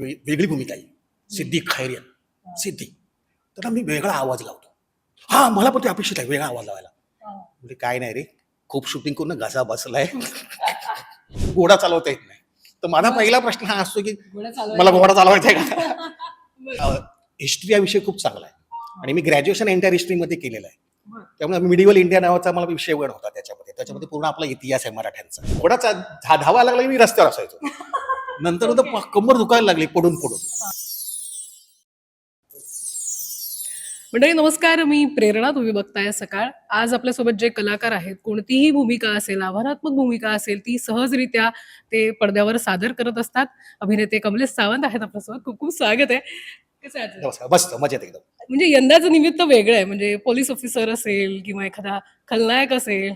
वेगळी भूमिका आहे. सिद्धी खैरियत सिद्धी तर मी वेगळा आवाज लावतो. हा मला पण ते अपेक्षित आहे वेगळा आवाज लावायला. म्हणजे काय नाही रे खूप शूटिंग करून घसा बसलाय. घोडा चालवता येत नाही. तर माझा पहिला प्रश्न हा असतो की मला घोडा चालवायचा आहे का? हिस्ट्री हा विषय खूप चांगला आहे. आणि मी ग्रॅज्युएशन एंटायर हिस्ट्रीमध्ये केलेलं आहे. त्यामुळे मिडिवल इंडिया नावाचा मला विषय वड होता त्याच्यामध्ये. त्याच्यामध्ये पूर्ण आपला इतिहास आहे मराठ्यांचा. घोडाचा धावा लागला मी रस्त्यावर असायचो. नंतर तर कंबर दुखायला लागली पडून पडून. मंडळी नमस्कार. मी प्रेरणा तुम्ही बघताय सकाळ. आज आपल्यासोबत जे कलाकार आहेत कोणतीही भूमिका असेल आव्हानात्मक भूमिका असेल ती सहजरित्या ते पडद्यावर सादर करत असतात. अभिनेते कमलेश सावंत आहेत आपल्यासोबत. खूप खूप स्वागत आहे. कसं आहे मस्त मजेत एकदम. म्हणजे यंदाचं निमित्त वेगळं आहे. म्हणजे पोलीस ऑफिसर असेल किंवा एखादा खलनायक असेल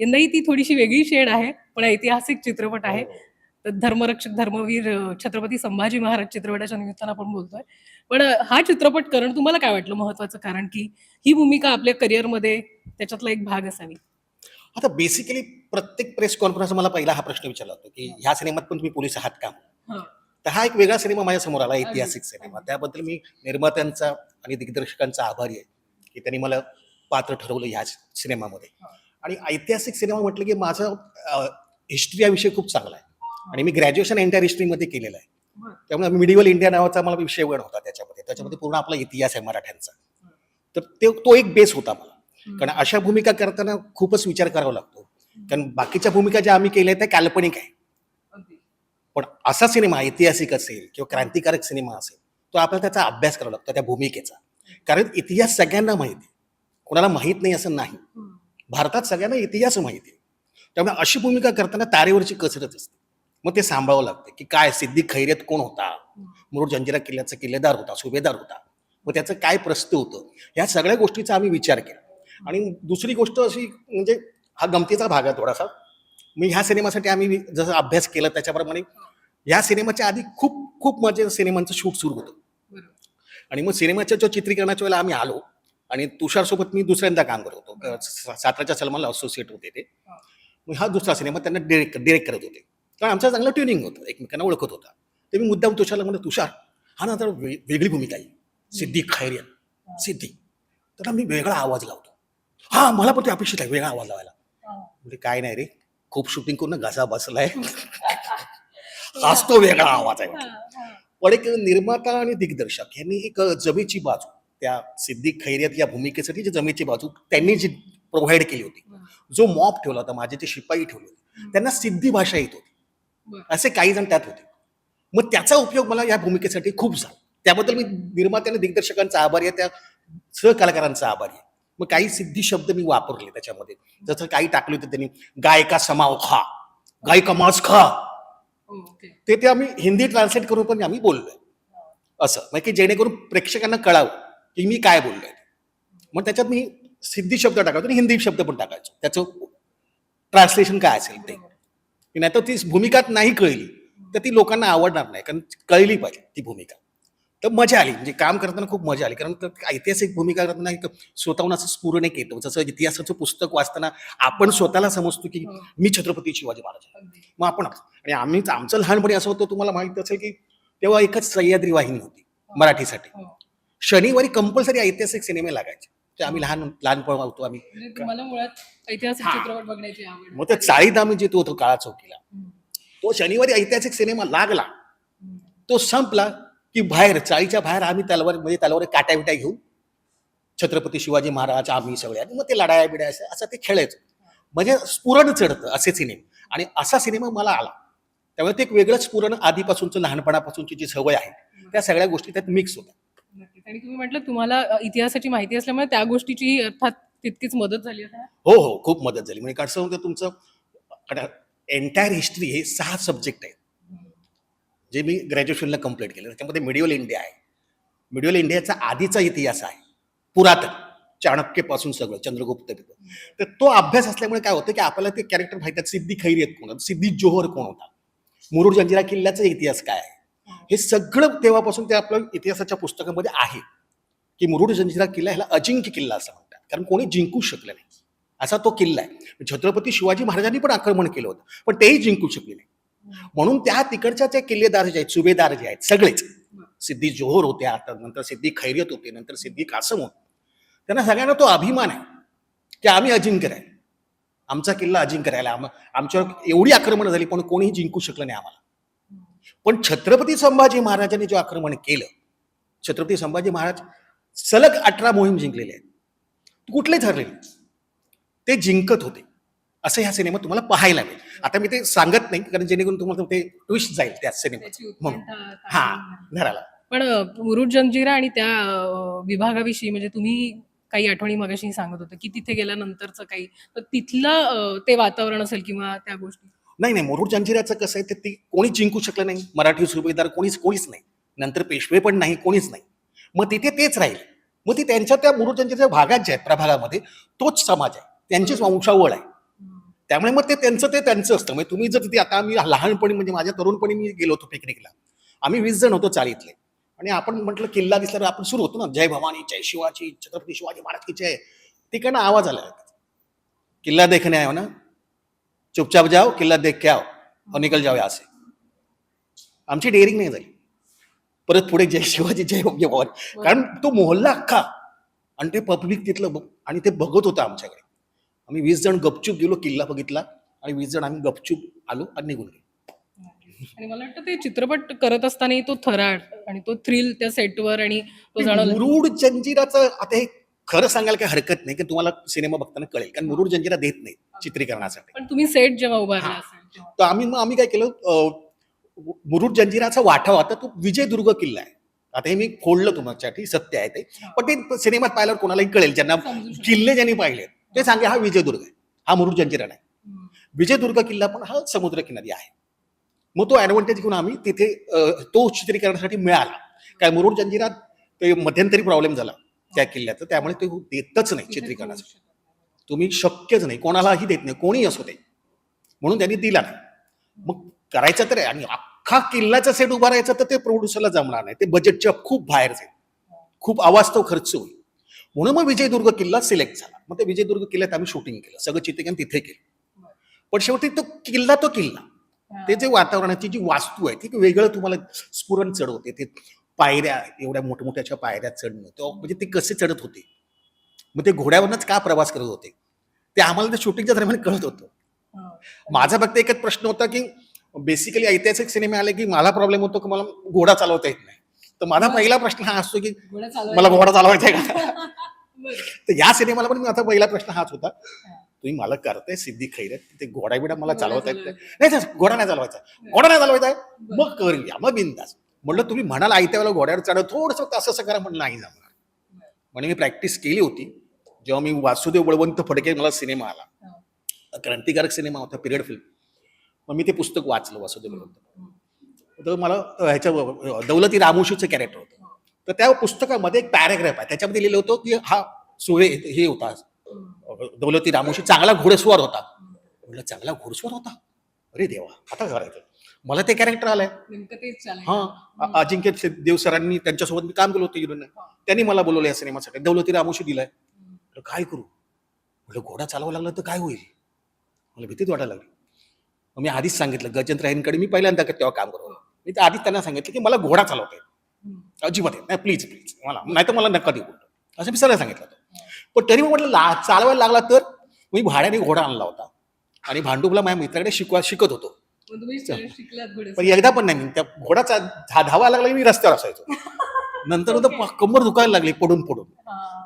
यंदाही ती थोडीशी वेगळी शेड आहे पण ऐतिहासिक चित्रपट आहे. तर धर्मरक्षक धर्मवीर छत्रपती संभाजी महाराज चित्रपटाच्या निमित्तानं आपण बोलतोय. पण हा चित्रपट करणं तुम्हाला काय वाटलं महत्वाचं? कारण की ही भूमिका आपल्या करिअरमध्ये त्याच्यातला एक भाग असावी. आता बेसिकली प्रत्येक प्रेस कॉन्फरन्स मला पहिला हा प्रश्न विचारला होता की ह्या सिनेमात पण तुम्ही पोलीस आहात का? तर हा एक वेगळा सिनेमा माझ्यासमोर आला ऐतिहासिक सिनेमा. त्याबद्दल मी निर्मात्यांचा आणि दिग्दर्शकांचा आभारी आहे की त्यांनी मला पात्र ठरवलं ह्या सिनेमामध्ये. आणि ऐतिहासिक सिनेमा म्हटलं की माझा हिस्ट्री हा विषय खूप चांगला आहे. आणि मी ग्रॅज्युएशन एंटायर हिस्ट्रीमध्ये केलेलं आहे. त्यामुळे मिडिवल इंडिया नावाचा मला विषय वड होता त्याच्यामध्ये. त्याच्यामध्ये पूर्ण आपला इतिहास आहे मराठ्यांचा. तर ते तो एक बेस होता मला. कारण अशा भूमिका करताना खूपच विचार करावा लागतो. कारण बाकीच्या भूमिका ज्या आम्ही केल्या त्या काल्पनिक आहे. पण असा सिनेमा ऐतिहासिक असेल किंवा क्रांतिकारक सिनेमा असेल तो आपल्याला त्याचा अभ्यास करावा लागतो त्या भूमिकेचा. कारण इतिहास सगळ्यांना माहिती आहे. कोणाला माहीत नाही असं नाही. भारतात सगळ्यांना इतिहास माहिती आहे. त्यामुळे अशी भूमिका करताना तारेवरची कसरत असते. मग ते सांभाळावं लागतं की काय सिद्धी खैरेत कोण होता? मुरुड जंजिरा किल्ल्याचा किल्लेदार होता सुभेदार होता. मग त्याचं काय प्रस्त होतं? ह्या सगळ्या गोष्टीचा आम्ही विचार केला. आणि दुसरी गोष्ट अशी म्हणजे हा गमतीचा भाग आहे थोडासा. मी ह्या सिनेमासाठी आम्ही जसं अभ्यास केला त्याच्याप्रमाणे ह्या सिनेमाच्या आधी खूप खूप माझ्या सिनेमांचं शूट सुरू होतं. आणि मग सिनेमाच्या जो चित्रीकरणाच्या वेळेला आम्ही आलो आणि तुषारसोबत मी दुसऱ्यांदा काम करत होतो. सातराच्या साताराच्या सलमानला असोसिएट होते ते. मग हा दुसरा सिनेमा त्यांना डिरेक्ट डिरेक्ट करत होते. कारण आमचं चांगलं ट्युनिंग होतं एकमेकांना ओळखत होता. ते मी मुद्दाम तुषारला म्हणलं तुषार हा ना तर वेगळी भूमिका आहे. सिद्धी खैरियत सिद्धी तर मी वेगळा आवाज लावतो. हा मला पण ते अपेक्षित आहे वेगळा आवाज लावायला. म्हणजे काय नाही रे खूप शूटिंग करून घसा बसलाय. हाच तो वेगळा आवाज आहे. पण एक निर्माता आणि दिग्दर्शक यांनी एक जमेची बाजू त्या सिद्धी खैरियत या भूमिकेसाठी जी जमेची बाजू त्यांनी जी प्रोव्हाइड केली होती जो मॉप ठेवला होता माझे जे शिपाई ठेवले होते त्यांना सिद्धी भाषा येत होती. असे काही जण त्यात होते. मग त्याचा उपयोग मला या भूमिकेसाठी खूप झाला. त्याबद्दल मी निर्माते आणि दिग्दर्शकांचा आभारी आहे त्या सहकलाकारांचा आभारी आहे. मग काही सिद्धी शब्द मी वापरले त्याच्यामध्ये. जसं काही टाकले होते त्यांनी गायका समाव खा गायका मांस खा. ते ते आम्ही हिंदी ट्रान्सलेट करून पण आम्ही बोललोय. असं. म्हणजे की जेणेकरून प्रेक्षकांना कळावं की मी काय बोललोय. मग त्याच्यात मी सिद्धी शब्द टाकायचो आणि हिंदी शब्द पण टाकायचो. त्याचं ट्रान्सलेशन काय असेल ते. की नाही तर ती भूमिका नाही कळली तर ती लोकांना आवडणार नाही कारण कळली पाहिजे ती भूमिका. तर मजा आली म्हणजे काम करताना खूप मजा आली कारण ऐतिहासिक भूमिका करताना एक स्वतःहून असं स्फुरण एक येतं. जसं इतिहासाचं पुस्तक वाचताना आपण स्वतःला समजतो की हो. मी छत्रपती शिवाजी महाराज. मग आपण आणि आम्ही आमचं लहानपणी असं होतं तुम्हाला माहीत असेल की तेव्हा एकच सह्याद्री वाहिनी होती मराठीसाठी. शनिवारी कंपल्सरी ऐतिहासिक सिनेमे लागायचे. ते आम्ही लहान लहानपण होतो आम्ही. म्हणजे तुम्हाला मुळात ऐतिहासिक हा. चित्रपट बघण्याची आवड मग ते चाळीत आम्ही जिथं होतो काळा चौकीला. हम्म. तो शनिवारी ऐतिहासिक सिनेमा लागला. हम्म. तो संपला की बाहेर चाळीच्या बाहेर आम्ही तलवार म्हणजे तलवार काट्या बिट्या घेऊन छत्रपती शिवाजी महाराज आम्ही सगळे आणि मग ते लढाया बिड्या असं असं ते खेळायचं. म्हणजे स्फुरण चढतं असे सिनेमे. आणि असा सिनेमा मला आला. त्यामुळे ते एक वेगळंच स्फुरण आधीपासूनचं लहानपणापासूनची जी सवय आहे त्या सगळ्या गोष्टी त्यात मिक्स होतात नक्कीच. आणि तुम्ही म्हटलं तुम्हाला इतिहासाची माहिती असल्यामुळे त्या गोष्टीची अर्थात तितकीच मदत झाली हो हो खूप मदत झाली. म्हणजे कसं होतं तुमचं एंटायर हिस्ट्री हे सहा सब्जेक्ट आहेत. जे मी ग्रॅज्युएशनला कंप्लीट केलं. त्याच्यामध्ये मिडिओल इंडिया आहे. मिडियल इंडियाचा आधीचा इतिहास आहे. पुरातन. चाणक्यपासून सगळं चंद्रगुप्त तर तो अभ्यास असल्यामुळे काय होतं की आपल्याला ते कॅरेक्टर माहिती आहेत. सिद्धी खैरियत कोण? सिद्धी जोहर कोण होता? मुरुड जंजिरा किल्ल्याचा इतिहास काय आहे? हे सगळं तेव्हापासून ते आपल्या इतिहासाच्या पुस्तकामध्ये आहे. की मुरुड जंजिरा किल्ला ह्याला अजिंक्य किल्ला असं म्हणतात. कारण कोणी जिंकू शकलं नाही. असा तो किल्ला आहे. छत्रपती शिवाजी महाराजांनी पण आक्रमण केलं होतं. पण तेही जिंकू शकले नाही. म्हणून त्या तिकडच्या जे किल्लेदार जे आहेत सुभेदार जे आहेत सगळेच. सिद्धी जोहर होते आता नंतर सिद्धी खैरियत होते नंतर सिद्धी कासम होते. त्यांना सगळ्यांना तो अभिमान आहे. की आम्ही अजिंक्य आहे आमचा किल्ला अजिंक्य राहिला. आम आमच्यावर एवढी आक्रमणं झाली पण कोणीही जिंकू शकलं नाही आम्हाला. पण छत्रपती संभाजी महाराजांनी जे आक्रमण केलं छत्रपती संभाजी महाराज सलग अठरा मोहीम जिंकलेले आहेत. कुठलेच हरले नाही. ते जिंकत होते. असं ह्या सिनेमात तुम्हाला पाहायला मिळेल. आता मी ते सांगत नाही कारण जेणेकरून तुम्हाला ते ट्विस्ट जाईल त्या सिनेमात. म्हणून. हा घराला. पण मुरुड जंजिरा आणि त्या विभागाविषयी म्हणजे तुम्ही काही आठवणी मगाशी सांगत होते की तिथे गेल्यानंतरचं काही तर तिथलं ते वातावरण असेल किंवा त्या गोष्टी. नाही नाही मुरुड जंजिराचं कसं आहे ते ती जिंकू शकलं नाही. मराठी सुभेदार कोणीच कोणीच नाही. नंतर पेशवे पण नाही कोणीच नाही. मग तिथे तेच राहील. मग ती त्यांच्या त्या मुरुड जंजिराच्या भागात जे आहे प्रभागामध्ये तोच समाज आहे. त्यांचीच वंशावळ आहे. त्यामुळे मग ते त्यांचं ते त्यांचं असतं. म्हणजे तुम्ही जर तिथे आता आम्ही लहानपणी म्हणजे माझ्या तरुणपणी मी गेलो होतो पिकनिकला. आम्ही वीस जण होतो चाळीतले. आणि आपण म्हटलं किल्ला दिसल्यावर आपण सुरू होतो ना. जय भवानी जय शिवाजी छत्रपती शिवाजी महाराज की जय. तिकडनं आवाज आला किल्ला देखणे आहे हो ना? चुपचाप जाओ किल्ला देख के आओ और निकल जाओ यहाँ से। आमची डेअरिंग नाही झाली परत पुढे जय शिवाजी जय भवानी। कारण तो मोहल्ला अख्खा आणि ते पब्लिक तिथलं आणि ते बघत होतं आमच्याकडे. आम्ही वीस जण गपचूप गेलो किल्ला बघितला आणि वीस जण आम्ही गपचूप आलो आणि निघून गेलो. आणि मला वाटतं ते चित्रपट करत असताना तो थराट आणि तो थ्रिल त्या सेटवर आणि तो जाणवला. मुरुड जंजिराचं आता हे खरं सांगायला काही हरकत नाही की तुम्हाला सिनेमा बघताना कळेल कारण मुरुड जंजिरा देत नाही चित्रीकरणासाठी पण तुम्ही सेट जेव्हा उभारला. असेल. तर आम्ही मग आम्ही काय केलं मुरुड जंजिराचा वाटा होता तो विजयदुर्ग किल्ला आहे आता हे मी खोडलं तुमच्यासाठी सत्य आहे ते पण ते सिनेमात पाहिल्यावर कोणालाही कळेल ज्यांना. किल्ले ज्यांनी पाहिले ते सांगे हा विजयदुर्ग आहे हा मुरुड जंजिरा नाही. विजयदुर्ग किल्ला पण हा समुद्रकिनारी आहे मग तो ऍडव्हान्टेज घेऊन आम्ही तिथे तो चित्रीकरणासाठी मिळाला काय मुरुड जंजिरात ते मध्यंतरी प्रॉब्लेम झाला त्या किल्ल्याचं त्यामुळे ते देतच नाही चित्रीकरणासाठी तुम्ही शक्यच नाही. कोणालाही देत नाही. कोणी असो ते म्हणून त्यांनी दिला नाही. मग करायचं तर आणि अख्खा किल्ल्याचा सेट उभारायचा तर ते प्रोड्युसरला जमणार नाही. ते बजेटच्या खूप बाहेर जाईल खूप अवास्तव खर्च होईल. म्हणून मग विजयदुर्ग किल्ला सिलेक्ट झाला. मग ते विजयदुर्ग किल्ल्यात आम्ही शूटिंग केलं. सगळं चित्रीकरण तिथे केलं. पण शेवटी तो किल्ला तो किल्ला. ते जे वातावरणाची जी वास्तू आहे ती वेगळं तुम्हाला स्फुरण चढवते. ते पायऱ्या एवढ्या मोठमोठ्याच्या पायऱ्या चढणं. तो म्हणजे ते कसे चढत होते? मग ते घोड्यावरनच का प्रवास करत होते? ते आम्हाला त्या शूटिंगच्या दरम्यान कळत होतं. हा. माझा फक्त एकच प्रश्न होता की बेसिकली ऐतिहासिक सिनेमे आले की मला प्रॉब्लेम होतो की मला घोडा चालवता येत नाही? तर माझा पहिला प्रश्न हा असतो की मला घोडा चालवायचा आहे का. तर या सिनेमाला पण माझा पहिला प्रश्न हाच होता. तुम्ही मला करताय सिद्धी खैरत ते घोडा बिडा मला चालवता येत नाही. घोडा नाही चालवायचा. घोडा नाही चालवायचा. मग करूया मग बिंदास. म्हटलं तुम्ही म्हणाल आयत्या वेळेला घोड्यावर चढ थोडस असं असं करा म्हणून नाही जमणार. म्हणजे मी प्रॅक्टिस केली होती. जेव्हा मी वासुदेव बळवंत फडके मला सिनेमा आला. क्रांतिकारक सिनेमा होता पिरियड फिल्म मग मी ते पुस्तक वाचलं वासुदेव बळवंत तर मला ह्याच्या दौलती रामोशीचं कॅरेक्टर होतं. तर त्या पुस्तकामध्ये एक पॅरेग्राफ आहे. त्याच्यामध्ये लिहिलं होतं की हा सोहे हे होता. दौलती रामोशी चांगला घोडेस्वार होता. म्हटलं चांगला घोडेस्वार होता? अरे देवा आता करायचं? मला ते कॅरेक्टर आलंय. नेमकं तेच हा अजिंक्य से- देव सरांनी त्यांच्यासोबत मी काम केलं होतं हिरोईन त्यांनी मला बोलवलं या सिनेमासाठी. दौलती रामोशी दिलाय. म्हटलं काय करू? म्हटलं घोडा चालवा लागला तर काय होईल? मला भीतीच वाटायला लागली. मग मी आधीच सांगितलं गजेंद्र राहींकडे मी पहिल्यांदा तेव्हा काम करतो. मी तर आधीच त्यांना सांगितलं की मला घोडा चालवता येईल. अजिबात येत नाही. Please please. मला नाही तर मला नका देऊ. असं मी सरळ सांगितलं होतं. पण तरी मग म्हटलं ला चालवायला लागला तर? मी भाड्याने घोडा आणला होता. आणि भांडुपला माझ्या मित्राकडे शिकवा शिकत होतो. मग तुम्ही शिकलात घोडे पण एकदा पण नाही त्या घोडाचा धावायला लागला की मी रस्त्यावर असायचो. नंतर कंबर दुखायला लागली पडून पडून.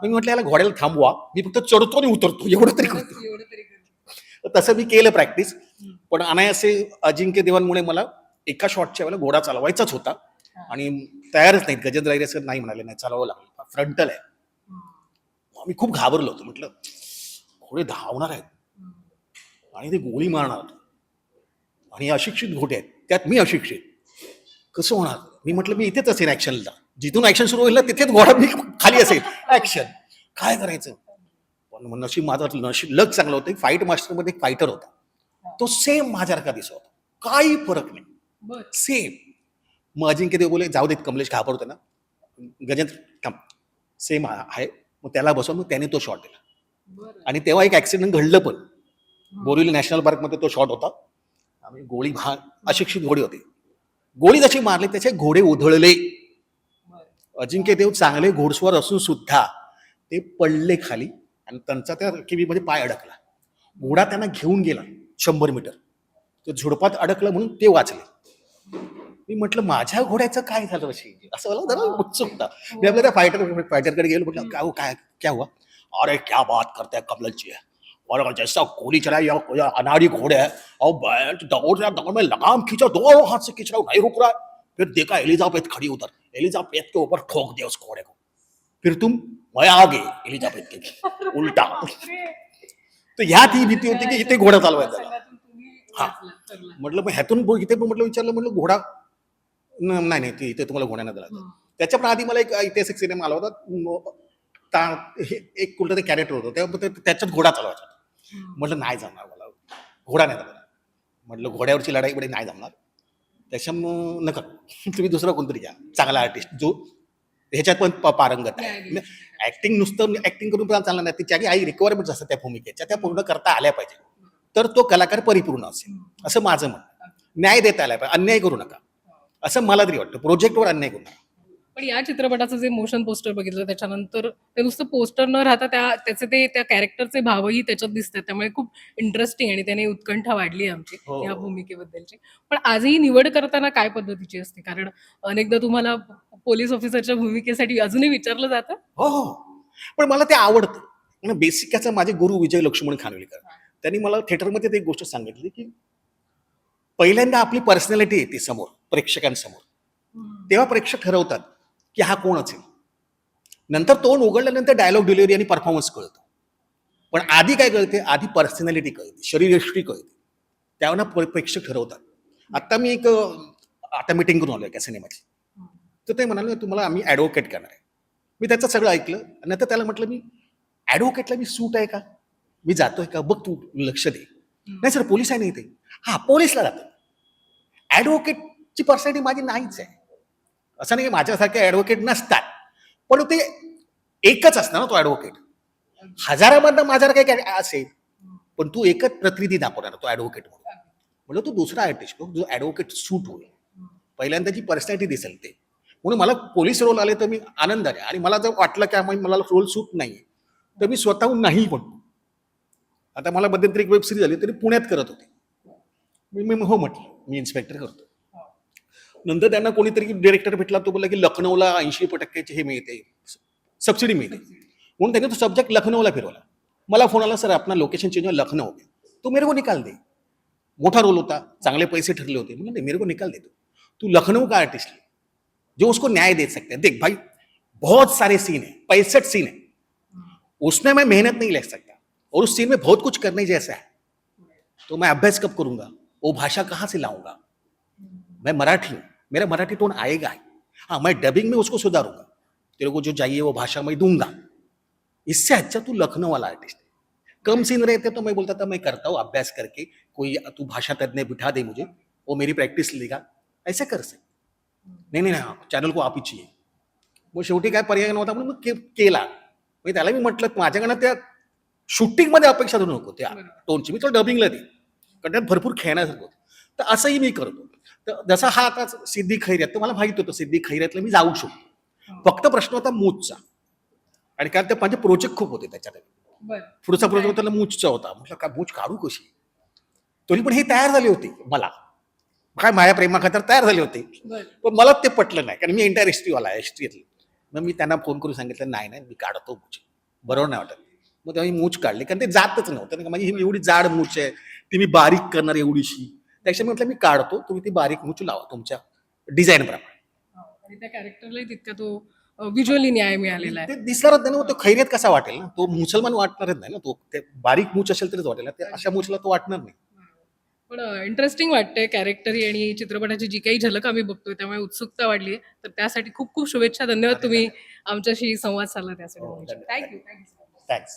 मी म्हटलं याला घोड्याला थांबवा. मी फक्त चढतो आणि उतरतो एवढं तरी करतो. तसं मी केलं प्रॅक्टिस. पण अनायासे अजिंक्य देवांमुळे मला एका शॉटच्या वेळेला घोडा चालवायचाच होता. आणि तयारच नाहीत. गजेंद्र अय्यर सर नाही म्हणाले नाही चालवावं लागलं. फ्रंटल आहे. मी खूप घाबरलो होतो. म्हटलं घोडे धावणार आहेत. आणि ते गोळी मारणार आणि अशिक्षित घोटे आहेत. त्यात मी अशिक्षित. कसं होणार? मी म्हटलं मी इथेच असेल ऍक्शनला जिथून ऍक्शन सुरू होईल ना तिथेच घोडा मी खाली असेल. ऍक्शन काय करायचं? पण नशीब माझं नशीब लग चांगलं होतं. फाईट मास्टरमध्ये एक फायटर होता. तो सेम माझ्यासारखा दिसत होता. काही फरक नाही. सेम मग अजिंक्य देव बोले जाऊ देत कमलेश घाबरतो ना. गजेंद्र थांब. सेम आहे. मग त्याला बसवून मग त्याने तो शॉट दिला. आणि तेव्हा एक ऍक्सिडेंट घडलं पण. बोरिवली नॅशनल पार्कमध्ये तो शॉट होता. आम्ही गोळी भा अशिक्षित घोडे होते. गोळी जशी मारली त्याचे घोडे उधळले. अजिंक्य देव चांगले घोडस्वर असून सुद्धा ते पडले खाली आणि त्यांचा त्या किवीमध्ये पाय अडकला. घोडा त्यांना घेऊन गेला शंभर मीटर. तो झुडपात अडकलं म्हणून ते वाचले. मी म्हटलं माझ्या घोड्याचं काय झालं अशी? असं मला जरा उत्सुकता. मी आपल्या त्या फायटर फायटरकडे गेलो म्हटलं काय हो, काय क्या हुआ? अरे क्या बात करते हैं और जैसा गोली चलाई या, या अनाड़ी घोड़े है और बैठ दौड़ रहा दौड़ में लगाम खींचा दोनों हाथ से खींच रहा हूँ, नहीं रुक रहा है फिर देखा एलिजाबेथ खड़ी उधर। एलिजाबेथ के ऊपर ठोक दिया उस घोड़े को। फिर तुम मैं आगे एलिजाबेथ के उल्टा। तो ह्या ती भीती होती की इथे घोडा चालवायचा हा. म्हटलं ह्यातून बो- इथे पण म्हटलं विचारलं म्हटलं घोडा। नाही नाही ते इथे तुम्हाला घोड्याने दिला त्याच्या पण आधी मला एक ऐतिहासिक सिनेमा आला होता ता- हे एक कुठलं ते कॅरेक्टर होतं त्याच्यात घोडा चालवायचा म्हटलं नाही जमणार मला. घोडा नाही जमणार. म्हटलं घोड्यावरची लढाई बडी नाही जमणार. त्याच्यामुळं नका. तुम्ही दुसरा कोणतरी घ्या. चांगला आर्टिस्ट जो ह्याच्यात पण पारंगत आहे. ऍक्टिंग नुसतं ऍक्टिंग करून पण चालणार नाही. त्याची काही रिक्वायरमेंट असतात त्या भूमिकेच्या. त्या पूर्ण करता आल्या पाहिजे. तर तो कलाकार परिपूर्ण असेल. असं माझं म्हणणं. न्याय देता आला पाहिजे. अन्याय करू नका. असं मला तरी वाटतं. प्रोजेक्टवर अन्याय करू नका. पण या चित्रपटाचं जे मोशन पोस्टर बघितलं त्याच्यानंतर ते नुसतं पोस्टर न राहता त्या त्याचे ते त्या कॅरेक्टरचे भावही त्याच्यात दिसतात. त्यामुळे खूप इंटरेस्टिंग आणि त्याने उत्कंठा वाढली आमची हो. या भूमिकेबद्दलची. पण आजही निवड करताना काय पद्धतीची असते? कारण अनेकदा तुम्हाला पोलीस ऑफिसरच्या भूमिकेसाठी अजूनही विचारलं जातं? हो हो. पण मला ते आवडतं. बेसिकाचा माझे गुरु विजय लक्ष्मण खानविलकर. त्यांनी मला थिएटरमध्ये ते एक गोष्ट सांगितली की पहिल्यांदा आपली पर्सनॅलिटी येते समोर प्रेक्षकांसमोर. तेव्हा प्रेक्षक ठरवतात. की हा कोण असेल? नंतर तोंड उघडल्यानंतर डायलॉग डिलिव्हरी आणि परफॉर्मन्स कळतो. पण आधी काय कळते? आधी पर्सनॅलिटी कळते शरीरयष्टी कळते. त्यावेळेला प्र- प्रेक्षक ठरवतात. आता मी एक आता मिटिंग करून आलो एका सिनेमाची. तर ते म्हणाले तुम्हाला आम्ही ॲडव्होकेट करणार आहे. मी त्याचं सगळं ऐकलं आणि नंतर त्याला म्हटलं मी ॲडव्होकेटला मी सूट आहे का? मी जातोय का? बघ तू लक्ष दे. नाही सर पोलीस आहे नाही ते हा पोलीसला जातो ॲडव्होकेटची पर्सनॅलिटी माझी नाहीच आहे. असं नाही की माझ्यासारखे ॲडव्होकेट नसतात. पण ते एकच असणार ना तो ॲडव्होकेट हजारामधनं माझा काही काय असेल पण तू एकच प्रतिनिधी दाखवणार तो ॲडव्होकेट म्हणून. म्हणलं तू दुसरा आर्टिस्ट बघ जो ॲडव्होकेट सूट होईल. पहिल्यांदा जी पर्सनॅलिटी दिसेल ते. म्हणून मला पोलीस रोल आले तर मी आनंद आले आणि मला जर वाटलं की मला रोल सूट नाही तर मी स्वतःहून नाही म्हणतो. आता मला मध्यंतरी एक वेब सिरीज आली तरी पुण्यात करत होते. मी मी हो म्हटलं मी इन्स्पेक्टर करतो नंतर त्यांना कोणीतरी डिरेक्टर भेटला तो बोलला की लखनौला ऐंशी टक्क्याची हे मिळते. सबसिडी मिळते. म्हणून त्यांनी तो सब्जेक्ट लखनौला फिरवला. मला फ़ोन आला सर आपला लोकेशन चेंज लखनऊ में तो मेरे को निकाल दे. मोठा रोल होता, चांगले पैसे ठरले होते. म्हणजे मेरे को निकाल दे तू. तू लखनऊ का आर्टिस्ट जो उसको न्याय दे सकते हैं. देख भाई, बहुत सारे सीन है, पैंसठ सीन है. उसमें मैं मेहनत नहीं ले सकता और उस सीन में बहुत कुछ करने जैसा है। तो मैं अभ्यास कब करूँगा? वो भाषा कहाँ से लाऊँगा? मैं मराठी हूँ. मेरा मराठी टोन आएगा ही। हाँ मैं डबिंग में उसको सुधारूँगा। तेरे को जो चाहिए वो भाषा मैं दूँगा। इससे अच्छा तू लखनऊ वाला आर्टिस्ट है। कम सीन रहते तो मैं बोलता था मैं करता हूँ अभ्यास करके कोई तू भाषा तज्ञ बिठा दे मुझे वो मेरी प्रैक्टिस लेगा। ऐसे कर सकते। नाही नाही नाही चॅनल को आप ही चाहिए। मग शेवटी काय पर्याय नव्हता म्हणून मग के- केला। मग त्याला मी म्हटलं माझ्याकडनं त्या शूटिंगमध्ये अपेक्षा धरू नको त्या. टोनची मी तो डबिंगला दे कारण त्यात भरपूर खेळण्यासारखं होतं. तर असंही मी करतो. तर जसा हा आता सिद्धी खैऱ्यात तर मला माहीत होतं सिद्धी खैऱ्यातला मी जाऊ शकतो. फक्त प्रश्न होता मूचचा आणि कारण ते माझे प्रोजेक्ट खूप होते त्याच्यात. पुढचा प्रोजेक्ट त्याला मूचचा होता. म्हटलं काय मूच काढू कशी? तरी पण हे तयार झाले होते मला. काय माया प्रेमा खातर तयार झाले होते. पण मला ते पटलं नाही कारण मी एंटायर हिस्ट्रीवाला आहे हिस्ट्रीतली मग मी त्यांना फोन करून सांगितलं नाही नाही मी काढतो मूच बरोबर नाही वाटत. मग तेव्हा मी मूच काढली कारण ते जातच नव्हतं. का? माझी ही एवढी जाड मूच आहे ती मी बारीक करणार एवढीशी. त्याच्यामुळे म्हटलं मी काढतो तुम्ही ती बारीक मूच लावा तुमच्या डिझाईन प्रमाणे. आणि त्या कॅरेक्टरलाही तितका तो व्हिज्युअली न्याय मिळालेला आहे. दिसणारच नाही ना तो खैरियत कसा वाटेल ना? तो मुसलमान वाटणारच नाही ना तो ते बारीक मूच असेल तरीच वाटेल ना ते अशा मूचला तो वाटणार नाही. पण इंटरेस्टिंग वाटतंय कॅरेक्टर आणि चित्रपटाची जी काही झलक आम्ही बघतोय त्यामुळे उत्सुकता वाढली तर त्यासाठी खूप खूप शुभेच्छा धन्यवाद तुम्ही आमच्याशी संवाद साधला हो, त्यासाठी. Thank you thank you thanks